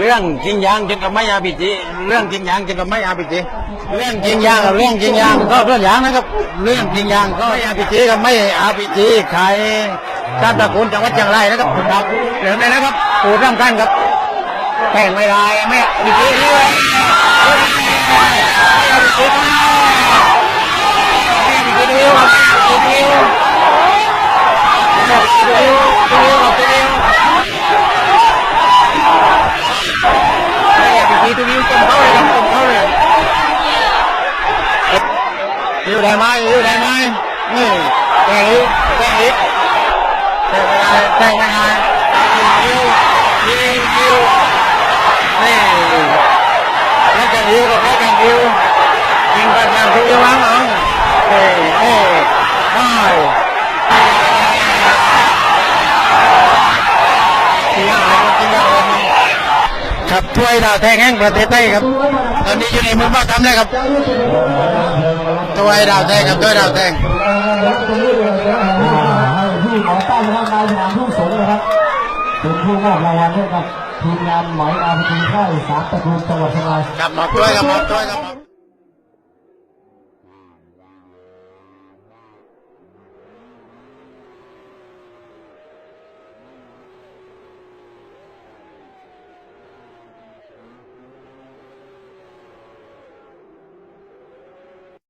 เรื่องจริงยังจนกับไม่อาบิจีเรื่องจริงยังจนกับไม่อาบิจีเรื่องจริงยังกับเรื่องจริงยังก็เรื่องยังนะครับ เรื่องจริงยังก็ไม่อาบิจีกับไม่อาบิจีใครท่านตระกูลจังหวัดเชียงรายนะครับครับเริ่มเลยนะครับปูร่ำกันครับแข่งไม่ได้ไม่อาบิจีเลย อยู่ได้ไหมอยู่ได้ไหมนี่แค่นี้แค่นี้แค่ไม่ได้แค่ไม่ได้ยิวยิวยิวนี่แล้วจะยิวก็แค่กันยิวยิงกันอย่างที่ยิววางเอาเฮ้เฮ้ไปเสียหายจริงๆเลยครับถ้วยดาวแทงแห่งประเทศไทยครับ ตอนนี้อยู่ในมือบ้าทำเลยครับ ถ้วยดาวแทงครับด้วยดาวแทงที่หมอตั้งนะครับนายสนามทุ่งสงนะครับเป็นผู้มอบรางวัลให้กับทีมงานหมอยอาภีค่ายสามตะกูลจังหวัดเชียงรายครับมอด้วยครับมอด้วยครับ